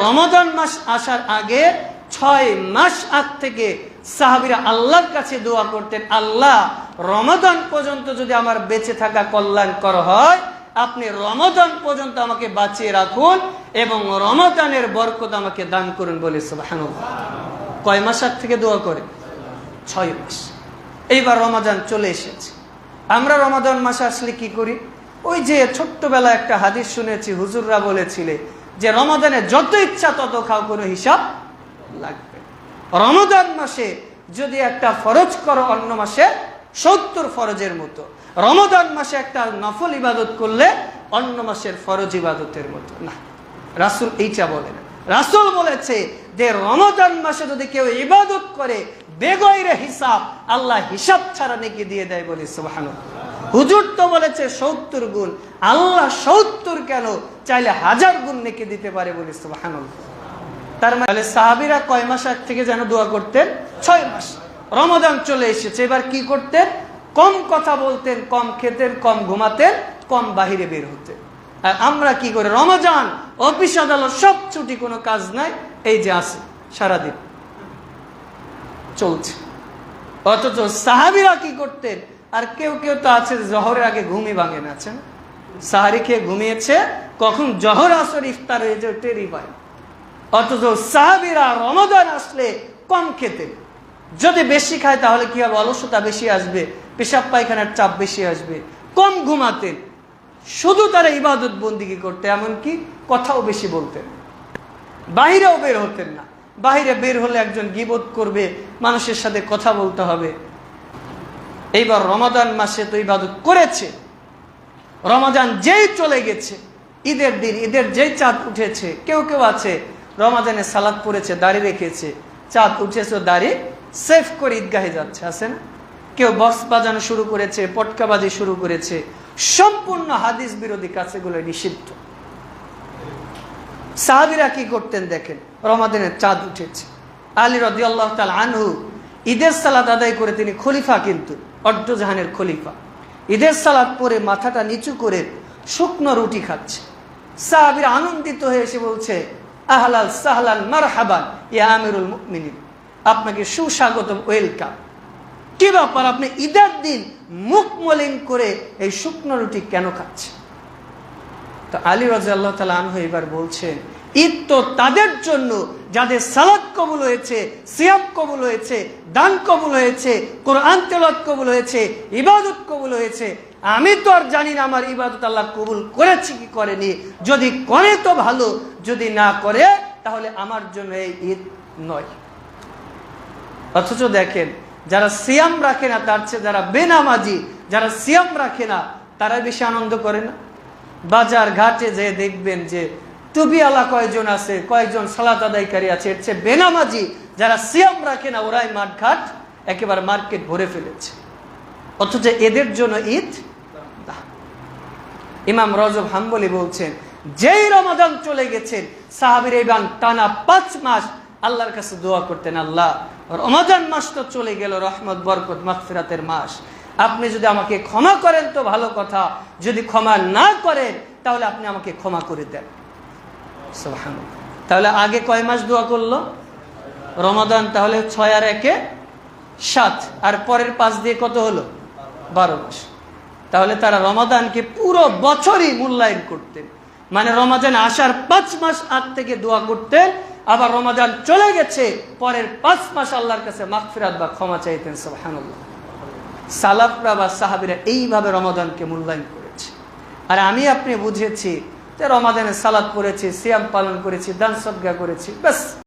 রমাদান মাস আসার আগে ছয় মাস আগ থেকে সাহাবিরা আল্লাহর কাছে দোয়া করতেন, আল্লাহ, রমাদান পর্যন্ত যদি আমার বেঁচে থাকা কল্যাণ কল্যাণকর হয়, আপনি রমাদান পর্যন্ত আমাকে বাঁচিয়ে রাখুন এবং রমাদানের বরকত আমাকে দান করুন বলে সুবহানাল্লাহ। কয় মাস আগ থেকে দোয়া করে? ছয় মাস। এইবার রমাদান চলে এসেছে। আমরা রমাদান মাসে আসলে কি করি? ওই যে ছোট্টবেলা একটা হাদিস শুনেছি, হুজুররা বলেছিলে যে রমাদানে যত ইচ্ছা তত খাও, কোনো হিসাব লাগবে। রমাদান মাসে যদি একটা ফরজ করো, অন্য মাসে সত্তর ফরজের মতো। রমাদান মাসে একটা নফল ইবাদত করলে অন্য মাসের ফরজ ইবাদতের মতো। না, রাসুল এইটা বলেন রাসুল বলেছে যে রমাদান মাসে যদি কেউ ইবাদত করে বেগৈরে হিসাব আল্লাহ হিসাব ছাড়া নেকি দিয়ে দেয় বলে, সুবহানাল্লাহ। হুজুর তো বলেছে সত্তর গুণ। আল্লাহ সত্তর কেন? চাইলে হাজার গুণ নেকি দিতে পারে বলে তার মানে সাহাবিরা কয় মাস আগ থেকে যেন দোয়া করতেন? ছয় মাস। রমাদান চলে এসেছে, এবার কি করতেন? কম কথা বলতেন, কম খেতেন, কম ঘুমাতেন, কম বাহিরে বের হতেন। আর আমরা কি করে? রমজান, অফিস, আদালত, সব ছুটি কোনো কাজ নাই, এই যে আছে, সারাদিন। চলছে। অথচ সাহাবিরা কি করতেন? আর কেউ কেউ তো আছে জহরের আগে ঘুমই ভাঙে না আছেন সাহারি খেয়ে ঘুমিয়েছে, কখন জহর আসর ইফতার হয়েছে টেরি পায়। অথচ সাহাবিরা রমজান আসলে কম খেতে। যদি বেশি খায় তাহলে কি হবে? অলসতা বেশি আসবে, পেশাব পায়খানার চাপ বেশি আসবে, কম ঘুমাতেন শুধু তারা ইবাদত বন্দিগি করতে, এমনকি কথাও বেশি বলতেন। বাহিরেও বের হতেন না। বাহিরে বের হলে একজন গিবোধ করবে, মানুষের সাথে কথা বলতে হবে। এইবার রমাদান মাসে তো ইবাদত করেছে। রমাদান যেই চলে গেছে, ঈদের দিন, ঈদের যেই চাঁদ উঠেছে, কেউ কেউ আছে, রমাদানে সালাদ পড়েছে, দাড়ি রেখেছে, চাঁদ উঠেছে দাড়ি সেফ করে ঈদগাহে যাচ্ছে, আছে না? কেউ বক্স বাজানো শুরু করেছে পটকাবাজি শুরু করেছে, সম্পূর্ণ হাদিস বিরোধী কাছেগুলো নিষিদ্ধ। সাহাবিরা কি করতেন দেখেন? রমাদানের চাঁদ উঠেছে। আলী রদি আল্লাহ আনহু ঈদের সালাদ আদায় করে তিনি খলিফা কিন্তু। অর্ধজাহানের খলিফা। ঈদের সালাদ পরে মাথাটা নিচু করে শুকনো রুটি খাচ্ছে। সাহাবির আনন্দিত হয়ে এসে বলছে, আহলাল সাহলাল মার হাবান ইয়া আমিরুল মুকমিনিন আপনাকে সুস্বাগতম, ওয়েলকাম। কি ব্যাপার? আপনি ঈদের দিন মুখ মলিন করে এই শুকনো রুটি কেন খাচ্ছে তো আলী রাজা আল্লাহ তালা আনহু এবার বলছেন ঈদ তো তাদের জন্য যাদের সালাদ কবুল হয়েছে, সিয়াম কবুল হয়েছে, দান কবুল হয়েছে, কোরআন তেলত কবুল হয়েছে, ইবাদত কবুল হয়েছে, আমি তো আর জানি না আমার ইবাদত আল্লাহ কবুল করেছি কি করেনি। যদি করে তো ভালো, যদি না করে, তাহলে আমার জন্য এই ঈদ নয়। অথচ দেখেন, যারা সিয়াম রাখে না, তার চেয়ে যারা বেনামাজি, যারা সিয়াম রাখে না তারা বেশি আনন্দ করে না? বাজার ঘাটে যে দেখবেন যে টুপিওয়ালা কয়জন আছে কয়েকজন সালাত আদায়কারী আছে, এর চেয়ে বেনামাজি যারা সিয়াম রাখে না, ওরাই মাঠঘাট একেবারে মার্কেট ভরে ফেলেছে। অথচ এদের জন্য ঈদ ইমাম রজব হাম্বলি বলছেন, যেই রমাদান চলে গেছেন সাহাবির ইবান টানা পাঁচ মাস আল্লাহর কাছে দোয়া করতেন, আল্লাহ, রমাদান মাস তো চলে গেল, রহমত, বরকত, মাগফিরাতের মাস। আপনি যদি আমাকে ক্ষমা করেন তো ভালো কথা, যদি ক্ষমা না করেন, তাহলে আপনি আমাকে ক্ষমা করে দেন। তাহলে আগে কয় মাস দোয়া করল? রমাদান তাহলে ছয় আর একে সাত। আর পরের পাঁচ দিয়ে কত হলো? বারো মাস। তাহলে তারা রমাদানকে পুরো বছরই মূল্যায়ন করতেন। মানে রমাদান আসার পাঁচ মাস আগ থেকে দোয়া করতেন, আবার রমাদান চলে গেছে, পরের পাঁচ মাস আল্লাহর কাছে মাগফিরাত বা ক্ষমা চাইতেন, সুবহানাল্লাহ। সালাফরা বা সাহাবিরা এইভাবে রমাদানকে মূল্যায়ন করেছে। আর আমি আপনি বুঝেছি যে রমাদানে সালাদ করেছি সিয়াম পালন করেছি দান সদ্গা করেছি ব্যাস।